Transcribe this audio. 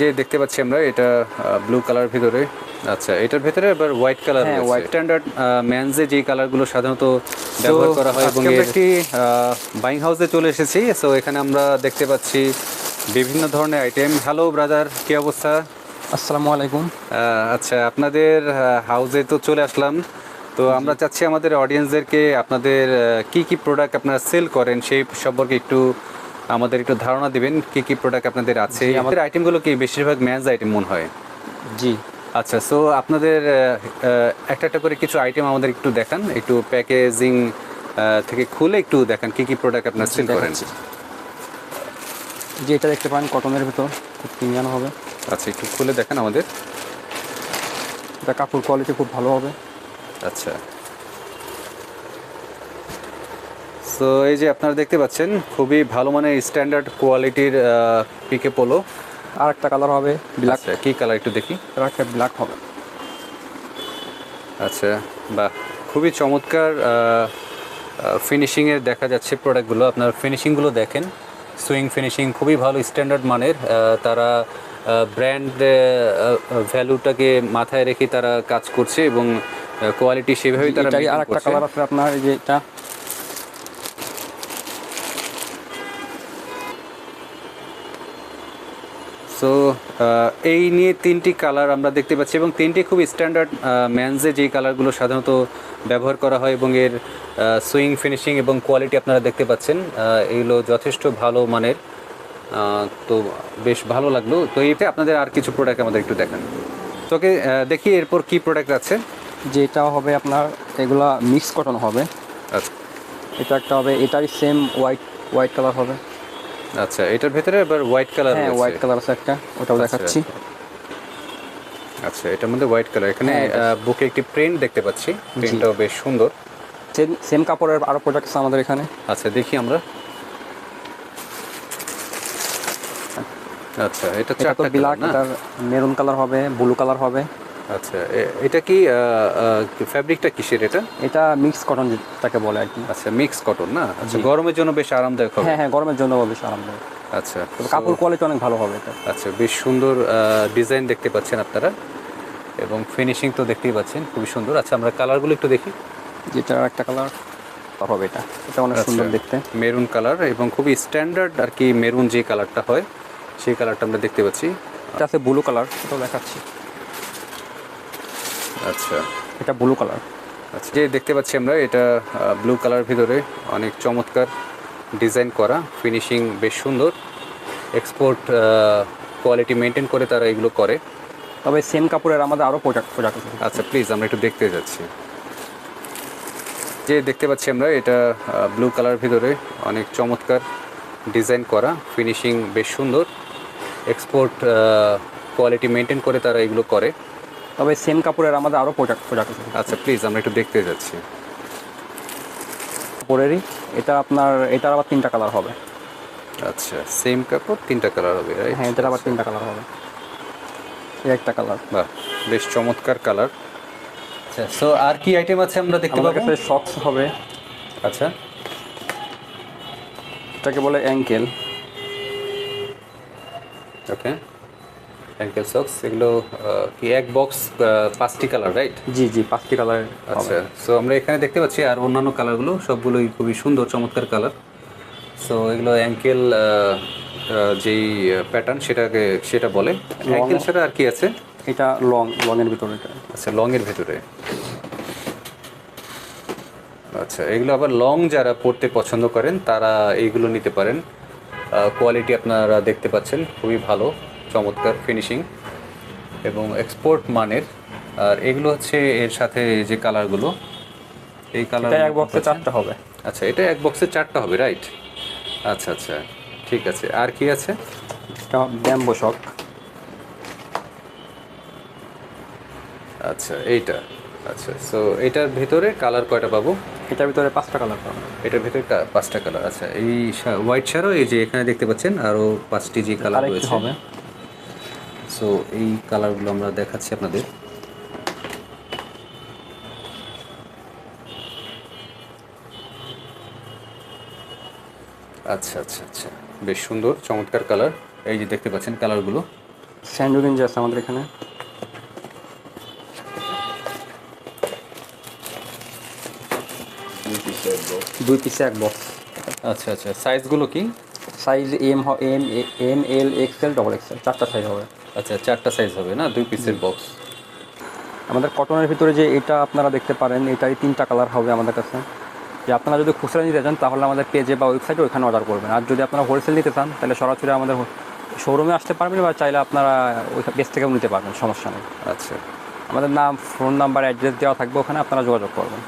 যে দেখতে পাচ্ছি আমরা এটা ব্লু কালার ভিতরে। আচ্ছা এটার ভিতরে আবার হোয়াইট কালার হ্যাঁ, হোয়াইট। স্ট্যান্ডার্ড মেন্সে যে কালারগুলো সাধারণত ব্যবহার করা হয় এবং একটি বাইং হাউসে চলে এসেছি। সো এখানে আমরা দেখতে পাচ্ছি বিভিন্ন ধরনের আইটেম হ্যালো ব্রাদার কি অবস্থা? আসসালামু আলাইকুম। আহ, আচ্ছা আপনাদের হাউসে তো চলে আসলাম। তো আমরা চাচ্ছি আমাদের অডিয়েন্সদেরকে আপনাদের কি কি প্রোডাক্ট আপনারা সেল করেন সেই সম্পর্কে একটু আমাদের একটু ধারণা দিবেন কি কি প্রোডাক্ট আপনাদের আছে। আমাদের আইটেমগুলো কি বেশিরভাগ ম্যাচ আইটেম মনে হয়? জি। আচ্ছা সো আপনাদের একটা একটা করে কিছু আইটেম আমাদের একটু দেখান একটু প্যাকেজিং থেকে খুলে একটু দেখান কি কি প্রোডাক্ট আপনারা সেল করেন। যে এটা দেখতে পান কটনের ভিতর খুব প্রিমিয়াম হবে। আচ্ছা একটু খুলে দেখান আমাদের। এটা কাপড় কোয়ালিটি খুব ভালো হবে। আচ্ছা। সো এই যে আপনারা দেখতে পাচ্ছেন খুবই ভালো মানের স্ট্যান্ডার্ড কোয়ালিটির পিকে পোলো আর একটা কালার হবে ব্ল্যাক কি কালার একটু দেখি? আর একটা ব্ল্যাক হবে। আচ্ছা বাহ খুবই চমৎকার ফিনিশিংয়ের দেখা যাচ্ছে প্রোডাক্টগুলো আপনার ফিনিশিংগুলো দেখেন সুইং ফিনিশিং খুবই ভালো স্ট্যান্ডার্ড মানের তারা ব্র্যান্ড ভ্যালুটাকে মাথায় রেখে তারা কাজ করছে এবং কোয়ালিটি সেভাবেই তারা আর একটা কালার আছে আপনার এই যে এটা। সো এই নিয়ে তিনটি কালার আমরা দেখতে পাচ্ছি এবং তিনটি খুব স্ট্যান্ডার্ড ম্যানজে যেই কালারগুলো সাধারণত ব্যবহার করা হয় এবং এর সুইং ফিনিশিং এবং কোয়ালিটি আপনারা দেখতে পাচ্ছেন এগুলো যথেষ্ট ভালো মানের তো বেশ ভালো লাগল। তো এইতে আপনাদের আর কিছু প্রোডাক্ট আমাদের একটু দেখান। তোকে দেখি এরপর কি প্রোডাক্ট আছে। যেটা হবে আপনার এগুলা মিক্স কটন হবে। আচ্ছা। এটা একটা হবে এটারই সেম হোয়াইট হোয়াইট কালার হবে। আচ্ছা এটার ভেতরে আবার হোয়াইট কালার হ্যাঁ হোয়াইট কালার আছে একটা ওটাও আচ্ছা। দেখাচ্ছি। আচ্ছা এটার মধ্যে হোয়াইট কালার এখানে হ্যাঁ, বুকে একটি প্রিন্ট দেখতে পাচ্ছি। প্রিন্টটাও বেশ সুন্দর। সেম সেম কাপড়ের আরও প্রোডাক্ট আছে আমাদের এখানে। আচ্ছা দেখি আমরা। আচ্ছা এটা চারটা ব্ল্যাক কালার মেরুন কালার হবে ব্লু কালার হবে। আচ্ছা এটা কি ফ্যাব্রিকটা কিসের এটা? এটা মিক্স কটন যেটাকে বলে আর কি। আচ্ছা মিক্স কটন না? আচ্ছা গরমের জন্য বেশ আরামদায়ক হবে। হ্যাঁ হ্যাঁ গরমের জন্য বেশ আরামদায়ক। আচ্ছা কাপড় কোয়ালিটি অনেক ভালো হবে এটা। আচ্ছা বেশ সুন্দর ডিজাইন দেখতে পাচ্ছেন আপনারা। এবং ফিনিশিং তো দেখতেই পাচ্ছেন খুবই সুন্দর। আচ্ছা আমরা কালারগুলো একটু দেখি। যেটার একটা কালার হবে এটা। এটা অনেক সুন্দর দেখতে। মেরুন কালার এবং খুবই স্ট্যান্ডার্ড আর কি মেরুন যে কালারটা হয় সেই কালারটা আমরা দেখতে পাচ্ছি। এটা আছে ব্লু কালার এটাও দেখাচ্ছি। আচ্ছা। এটা ব্লু কালার আচ্ছা। যে দেখতে পাচ্ছি আমরা এটা ব্লু কালার ভিতরে অনেক চমৎকার ডিজাইন করা। ফিনিশিং বেশ সুন্দর। এক্সপোর্ট কোয়ালিটি মেনটেন করে তারা এগুলো করে। তবে সেম কাপড়ের আমাদের আরও প্রোডাক্ট প্রোডাক্ট আছে। আচ্ছা প্লিজ আমরা একটু দেখতে যাচ্ছি। যে দেখতে পাচ্ছি আমরা এটা ব্লু কালার ভিতরে অনেক চমৎকার ডিজাইন করা। ফিনিশিং বেশ সুন্দর। এক্সপোর্ট কোয়ালিটি মেনটেন করে তারা এগুলো করে। তবে সেম কাপড়ের আমাদের আরও প্রোডাক্ট প্রোডাক্ট আছে। আচ্ছা প্লিজ আমরা একটু দেখতে যাচ্ছি। কাপড়েরই এটা আপনার এটার আবার তিনটা কালার হবে। আচ্ছা সেম কাপড় তিনটা কালার হবে হ্যাঁ এটার আবার তিনটা কালার হবে। এই একটা কালার বাহ বেশ চমৎকার কালার আচ্ছা সো আর কি আইটেম আছে আমরা দেখতে পাবো? কাছে শক্স হবে। আচ্ছা। এটাকে বলে অ্যাঙ্কেল ওকে অ্যাঙ্কেল সক্স এগুলো কি এক বক্স পাঁচটি কালার রাইট জি জি পাঁচটি কালার আচ্ছা সো আমরা এখানে দেখতে পাচ্ছি আর অন্যান্য কালারগুলো সবগুলোই খুবই সুন্দর চমৎকার কালার সো এগুলো অ্যাঙ্কেল যেই প্যাটার্ন সেটাকে সেটা বলে। অ্যাঙ্কেল ছাড়া আর কি আছে? এটা লং লংয়ের ভিতরে এটা। আচ্ছা লং এর ভেতরে। আচ্ছা এগুলো আবার লং যারা পড়তে পছন্দ করেন তারা এইগুলো নিতে পারেন। কোয়ালিটি আপনারা দেখতে পাচ্ছেন খুবই ভালো। চমৎকার ফিনিশিং এবং এক্সপোর্ট মানের। আর এগুলো হচ্ছে এর সাথে যে কালারগুলো এই কালার এক বক্সে চারটা হবে। আচ্ছা এটা এক বক্সে চারটা হবে রাইট আচ্ছা আচ্ছা ঠিক আছে। আর কি আছে? ব্যাম্বো শক আচ্ছা এইটা। আচ্ছা সো এটার ভেতরে কালার কয়টা পাবো? এটার ভিতরে পাঁচটা কালার পাবে। এটার ভেতরে পাঁচটা কালার আচ্ছা এই হোয়াইট ছাড়াও এই যে এখানে দেখতে পাচ্ছেন আরও পাঁচটি যে কালার রয়েছে। হবে। সো এই কালারগুলো আমরা দেখাচ্ছি আপনাদের। আচ্ছা আচ্ছা আচ্ছা। বেশ সুন্দর চমৎকার কালার এই যে দেখতে পাচ্ছেন কালারগুলো স্যান্ডো গেঞ্জি আছে আমাদের এখানে। দুই পিসে এক বক্স আচ্ছা আচ্ছা। সাইজগুলো কি? Size M M M L XL double XL চারটা সাইজ হবে। আচ্ছা চারটা সাইজ হবে না? দুই পিসের বক্স আমাদের কটনের ভিতরে যে এটা আপনারা দেখতে পারেন এটাই তিনটা কালার হবে আমাদের কাছে। যে আপনারা যদি খুচরা নিতে চান তাহলে আমাদের পেজে বা ওয়েবসাইটে ওইখানে অর্ডার করবেন। আর যদি আপনারা হোলসেল নিতে চান তাহলে সরাসরি আমাদের শোরুমে আসতে পারবেন বা চাইলে আপনারা ওই পেজ থেকেও নিতে পারবেন সমস্যা নেই। আচ্ছা। আমাদের নাম ফোন নাম্বার অ্যাড্রেস দেওয়া থাকবে ওখানে আপনারা যোগাযোগ করবেন।